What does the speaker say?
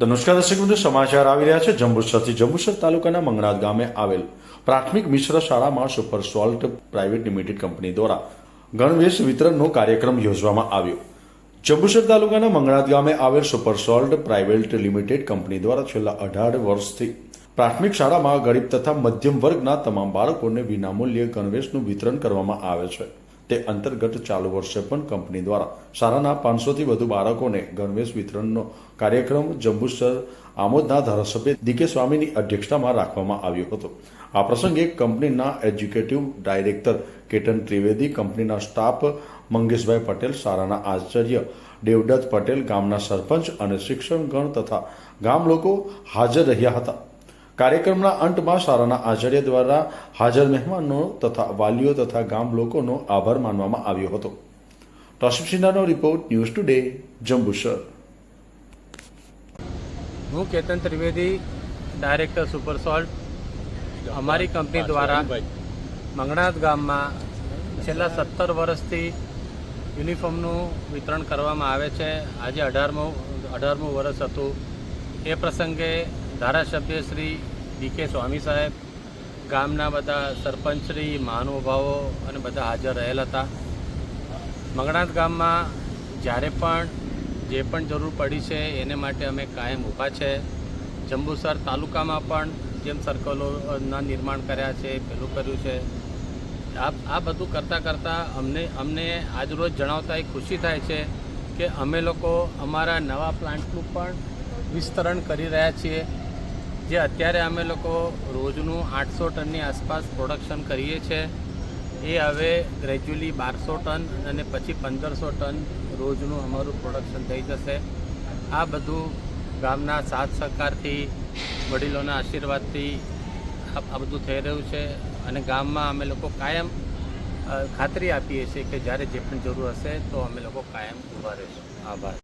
તો નમસ્કાર દર્શક મિત્રો સમાચાર આવી રહ્યા છે. જંબુસરથી જંબુસર તાલુકાના મંગણાદ ગામે આવેલ પ્રાથમિક મિશ્ર શાળામાં super salt private limited company દ્વારા ગણવેશ વિતરણનો કાર્યક્રમ યોજવામાં આવ્યો. જંબુસર તાલુકાના મંગણાદ ગામે આવેલ super salt private limited company દ્વારા છેલ્લા અઢાર વર્ષથી પ્રાથમિક શાળામાં ગરીબ તથા મધ્યમ વર્ગના તમામ બાળકોને વિનામૂલ્યે ગણવેશનું વિતરણ કરવામાં આવે છે. તે અંતર્ગત ચાલુ વર્ષે પણ કંપની દ્વારા શાળાના પાંચસોથી વધુ બાળકોને ગણવેશ વિતરણનો કાર્યક્રમ જંબુસર આમોદના ધારાસભ્ય ડીકે સ્વામીની અધ્યક્ષતામાં રાખવામાં આવ્યો હતો. આ પ્રસંગે કંપનીના એજ્યુકેટિવ ડાયરેક્ટર કેતન ત્રિવેદી, કંપનીના સ્ટાફ મંગેશભાઈ પટેલ શાળાના આચાર્ય દેવદત્ત પટેલ, ગામના સરપંચ અને શિક્ષણગણ તથા ગામ લોકો હાજર રહ્યા હતા. કાર્યક્રમના અંતમાં શાળાના આચાર્ય દ્વારા હાજર મહેમાનો તથા વાલીઓ તથા ગામ લોકોનો આભાર માનવામાં આવ્યો હતો. સિન્હાનો રિપોર્ટ ન્યૂઝ ટુડે, જંબુસર. હું Ketan Trivedi, director super salt. અમારી કંપની દ્વારા મંગણાદ ગામમાં છેલ્લા સત્તર વર્ષથી યુનિફોર્મનું વિતરણ કરવામાં આવે છે. આજે અઢારમું અઢારમું વર્ષ હતું. એ પ્રસંગે ધારાસભ્ય શ્રી ડી કે સ્વામી સાહેબ, ગામના બધા સરપંચશ્રી મહાનુભાવો અને બધા હાજર રહેલ હતા. મંગણાદ ગામમાં જ્યારે પણ જે પણ જરૂર પડી છે એને માટે અમે કાયમ ઊભા છે. જંબુસર તાલુકામાં પણ જેમ સર્કલોના નિર્માણ કર્યા છે, પેલું કર્યું છે. આ આ બધું કરતાં કરતાં અમને અમને આજરોજ જણાવતા એ ખુશી થાય છે કે અમે લોકો અમારા નવા પ્લાન્ટનું પણ વિસ્તરણ કરી રહ્યા છીએ. જે અત્યારે અમે લોકો રોજનું આઠસો ટનની આસપાસ પ્રોડક્શન કરીએ છીએ. એ હવે ગ્રેજ્યુઅલી બારસો ટન અને પછી પંદરસો ટન રોજનું અમારું પ્રોડક્શન થઈ જશે. આ બધું ગામના સાથ સહકારથી, વડીલોના આશીર્વાદથી આ બધું થઈ રહ્યું છે અને ગામમાં અમે લોકો કાયમ ખાતરી આપીએ છીએ કે જ્યારે જે પણ જરૂર હશે તો અમે લોકો કાયમ ઊભા રહીશું. આભાર.